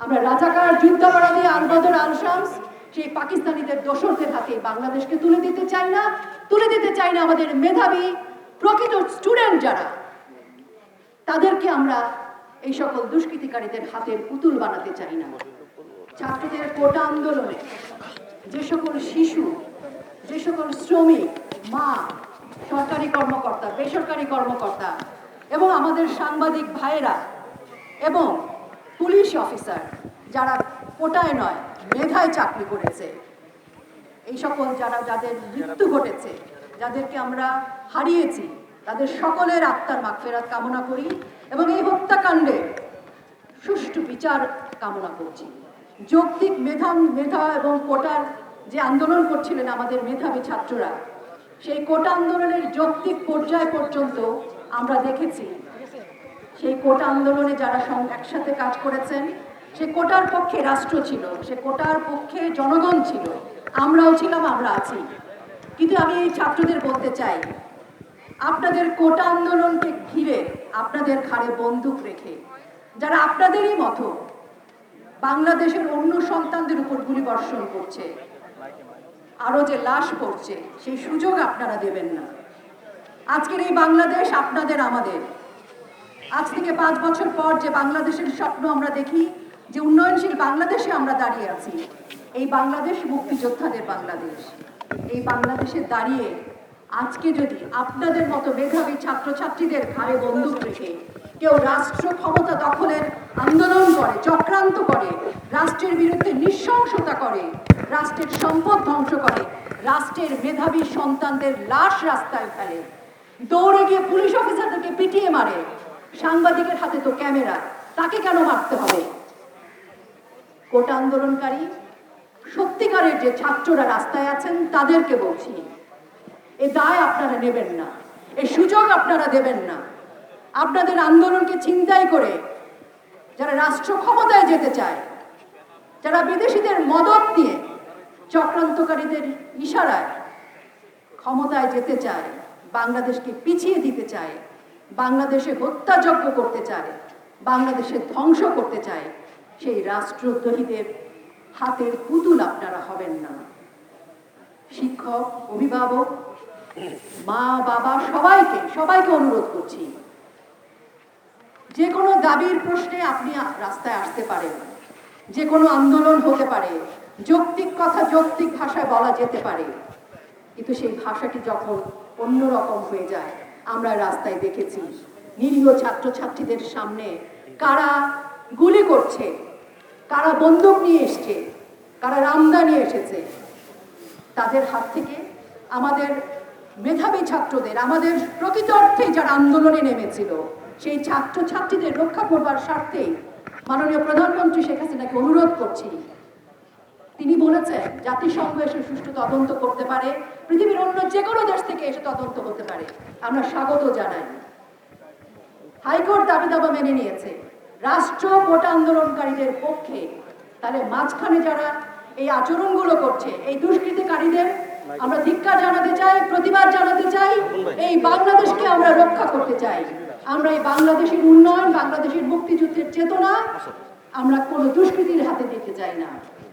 আমরা রাজাকার যুদ্ধাপরাধী আলবদর আল শামস সেই পাকিস্তানিদের দোসরদের হাতে বাংলাদেশকে তুলে দিতে চাই না, তুলে দিতে চাই না আমাদের মেধাবী, প্রকৃত স্টুডেন্ট যারা। তাদেরকে আমরা এই সকল দুষ্কৃতিকারীদের হাতের পুতুল বানাতে চাই না। ছাত্রদের কোটা আন্দোলনে যে সকল শিশু, যে সকল শ্রমিক, মা, সরকারি কর্মকর্তা, বেসরকারি কর্মকর্তা এবং আমাদের সাংবাদিক ভাইয়েরা এবং পুলিশ অফিসার, যারা কোটায় নয়, মেধায় চাকরি করেছে। এই সকল যারা, যাদের মৃত্যু ঘটেছে, যাদেরকে আমরা হারিয়েছি, তাদের সকলের আত্মার মাগফেরাত কামনা করি এবং এই হত্যাকাণ্ডে সুষ্ঠু বিচার কামনা করছি। যৌক্তিক মেধা মেধা এবং কোটার যে আন্দোলন করছিলেন আমাদের মেধাবী ছাত্ররা, সেই কোটা আন্দোলনের যৌক্তিক পর্যায় পর্যন্ত আমরা দেখেছি। কোটা আন্দোলনে যারা একসাথে কাজ করেছেন, সে কোটার পক্ষে রাষ্ট্র ছিল, সে কোটার পক্ষে জনগণ ছিল, আমরাও ছিলাম, আমরা আছি। কিন্তু আমি এই ছাত্রদের বলতে চাই, আপনাদের কোটা আন্দোলনকে ঘিরে আপনাদের ঘাড়ে বন্দুক রেখে, যারা আপনাদেরই মতো বাংলাদেশের অন্য সন্তানদের উপর গুলি বর্ষণ করছে আরও যে লাশ পড়ছে, সেই সুযোগ আপনারা দেবেন না। আজকের এই বাংলাদেশ আপনাদের, আমাদের। আজ থেকে পাঁচ বছর পর যে বাংলাদেশের স্বপ্ন আমরা দেখি, যে উন্নয়নশীল বাংলাদেশে আমরা দাঁড়িয়ে আছি, এই বাংলাদেশ মুক্তিযোদ্ধাদের বাংলাদেশ। এই বাংলাদেশে দাঁড়িয়ে আজকে যদি আপনাদের মতো মেধাবী ছাত্রছাত্রীদের ঘাড়ে বন্দুক রেখে কেউ রাষ্ট্র ক্ষমতা দখলের আন্দোলন করে, চক্রান্ত করে, রাষ্ট্রের বিরুদ্ধে নৃশংসতা করে, রাষ্ট্রের সম্পদ ধ্বংস করে, রাষ্ট্রের মেধাবী সন্তানদের লাশ রাস্তায় ফেলে, দৌড়ে গিয়ে পুলিশ অফিসারদেরকে পিটিয়ে মারে সাংবাদিকের হাতে তো ক্যামেরা, তাকে কেন মারতে হবে? কোটা আন্দোলনকারী, সত্যিকারের যে ছাত্ররা রাস্তায় আছেন, তাদেরকে বলছি, এ দায় আপনারা নেবেন না, এ সুযোগ আপনারা দেবেন না। আপনাদের আন্দোলনকে চিন্তাই করে যারা রাষ্ট্র ক্ষমতায় যেতে চায়, যারা বিদেশিদের মদত দিয়ে চক্রান্তকারীদের ইশারায় ক্ষমতায় যেতে চায়, বাংলাদেশকে পিছিয়ে দিতে চায় বাংলাদেশে হত্যাযজ্ঞ করতে চায়, বাংলাদেশে ধ্বংস করতে চায়, সেই রাষ্ট্রদ্রোহীদের হাতের পুতুল আপনারা হবেন না। শিক্ষক, অভিভাবক, মা, বাবা, সবাইকে সবাইকে অনুরোধ করছি যে কোনো দাবির প্রশ্নে আপনি রাস্তায় আসতে পারেন যে কোনো আন্দোলন হতে পারে, যৌক্তিক কথা যৌক্তিক ভাষায় বলা যেতে পারে, কিন্তু সেই ভাষাটি যখন অন্যরকম হয়ে যায় আমরা রাস্তায় দেখেছি। নিরীহ ছাত্রছাত্রীদের সামনে কারা গুলি করছে, কারা বন্দুক নিয়ে এসছে, কারা রামদা নিয়ে এসেছে, তাদের হাত থেকে আমাদের মেধাবী ছাত্রদের, আমাদের প্রকৃত অর্থে যারা আন্দোলনে নেমেছিল, সেই ছাত্রছাত্রীদের রক্ষা করবার স্বার্থেই মাননীয় প্রধানমন্ত্রী শেখ হাসিনাকে অনুরোধ করছি। তিনি বলেছেন, জাতিসংঘ এসে সুষ্ঠু তদন্ত করতে পারে, পৃথিবীর অন্য যে কোনো দেশ থেকে এসে তদন্ত হতে পারে। আমরা স্বাগত জানাই। হাইকোর্ট দাবি দাবা মেনে নিয়েছে। রাষ্ট্র কোটা আন্দোলনকারীদের পক্ষে। তাহলে মাঝখানে যারা এই আচরণগুলো করছে, এই দুষ্কৃতিকারীদের, আমরা ধিক্কার জানাতে চাই, প্রতিবাদ জানাতে চাই, এই বাংলাদেশকে আমরা রক্ষা করতে চাই। আমরা এই বাংলাদেশের উন্নয়ন, বাংলাদেশের মুক্তিযুদ্ধের চেতনা, আমরা কোনো দুষ্কৃতির হাতে দিতে চাই না।